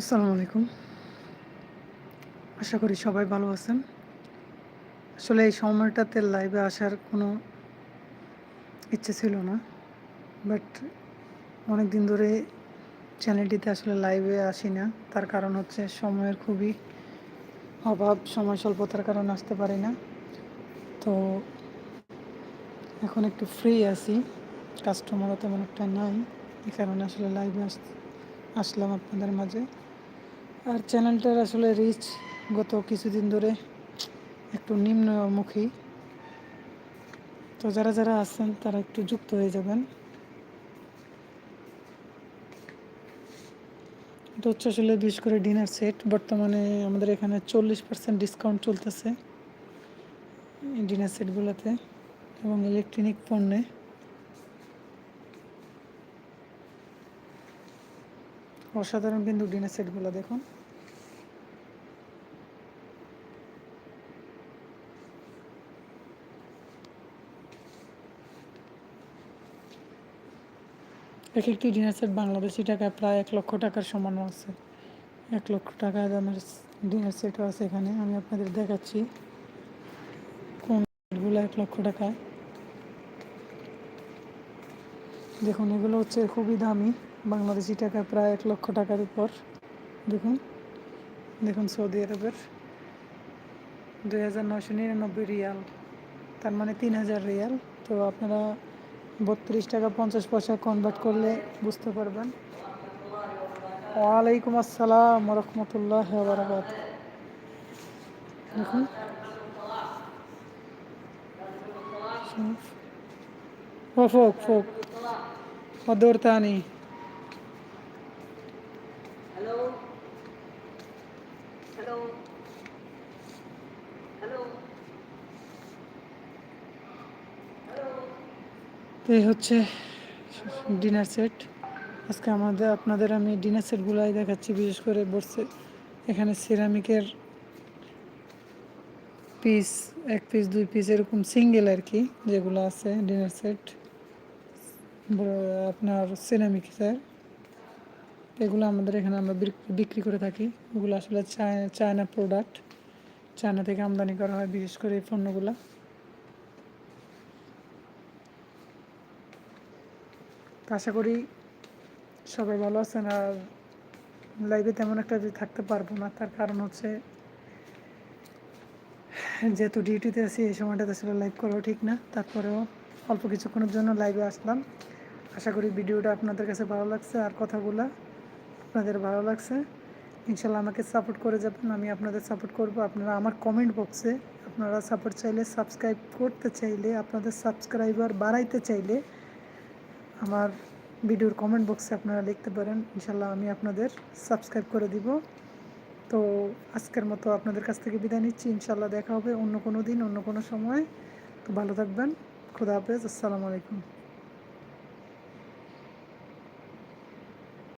আসসালামু আলাইকুম। আশা করি সবাই ভালো আছেন। আসলে এই সময়টাতে লাইভে আসার কোনো ইচ্ছে ছিল না। বাট অনেক দিন ধরে চ্যানেলটিতে আসলে লাইভে আসি না। তার কারণ হচ্ছে সময়ের খুবই অভাব, সময় স্বল্পতার কারণে আসতে পারি না। তো এখন একটু ফ্রি আছি। কাস্টমারও তেমন একটা নাই। এই কারণে আসলে লাইভে আস, আসলাম আপনাদের মাঝে। আর চ্যানেলটার আসলে রিচ গত কিছুদিন ধরে একটু নিম্নমুখী। তো যারা যারা আছেন, তারা একটু যুক্ত হয়ে যাবেন। এটা হচ্ছে আসলে বিশেষ করে ডিনার সেট বর্তমানে আমাদের এখানে চল্লিশ পার্সেন্ট ডিসকাউন্ট চলতেছে ডিনার সেটগুলোতে এবং ইলেকট্রনিক পণ্যে। অসাধারণ কিন্তু ডিনার সেটগুলো দেখুন। এক একটি ডিনার সেট বাংলাদেশি টাকায় প্রায় এক লক্ষ টাকার সমানও আছে। এক লক্ষ টাকা দামের ডিনার সেটও আছে এখানে। আমি আপনাদের দেখাচ্ছি কোন সেটগুলো এক লক্ষ টাকায়। দেখুন, এগুলো হচ্ছে খুবই দামি। বাংলাদেশি টাকা প্রায় এক লক্ষ টাকার উপর দেখুন দেখুন সৌদি আরবের দুই হাজার নশো নিরানব্বই রিয়াল তার মানে তিন হাজার রিয়াল তো আপনারা বত্রিশ টাকা পঞ্চাশ পয়সা কনভার্ট করলে বুঝতে পারবেন ওয়ালাইকুম আসসালাম রহমতুল্লাহ বারাকাত দেখুন فوق فوق ودور ثاني এই হচ্ছে ডিনার সেট। আজকে আমাদের, আপনাদের আমি ডিনার সেটগুলাই দেখাচ্ছি, বিশেষ করে বসে এখানে সিরামিকের পিস এক পিস দুই পিস এরকম সিঙ্গেল আর কি, যেগুলো আছে ডিনার সেট। আপনার সিরামিক্সের এগুলো আমাদের এখানে আমরা বিক্রি করে থাকি। ওগুলো আসলে চায়না প্রোডাক্ট চায়না থেকে আমদানি করা হয়, বিশেষ করে এই পণ্যগুলো। তো আশা করি সবাই ভালো আছেন আর লাইভে তেমন একটা যে থাকতে পারব না। তার কারণ হচ্ছে যেহেতু ডিউটিতে আছি, এই সময়টাতে আসলে লাইভ করাও ঠিক না। তারপরেও অল্প কিছুক্ষণের জন্য লাইভে আসলাম। আশা করি ভিডিওটা আপনাদের কাছে ভালো লাগছে আর কথাগুলো আপনাদের ভালো লাগছে। ইনশাল্লাহ আমাকে সাপোর্ট করে যাবেন, আমি আপনাদের সাপোর্ট করব। আপনারা আমার কমেন্ট বক্সে আপনারা সাপোর্ট চাইলে সাবস্ক্রাইব করতে চাইলে, আপনাদের সাবস্ক্রাইবার বাড়াইতে চাইলে আমার ভিডিওর কমেন্ট বক্সে আপনারা লিখতে পারেন। ইনশাল্লাহ আমি আপনাদের সাবস্ক্রাইব করে দিব। তো আজকের মতো আপনাদের কাছ থেকে বিদায় নিচ্ছি। ইনশাল্লাহ দেখা হবে অন্য কোনো দিন, অন্য কোনো সময়। তো ভালো থাকবেন। খুদা হাফেজ। আসসালামু আলাইকুম।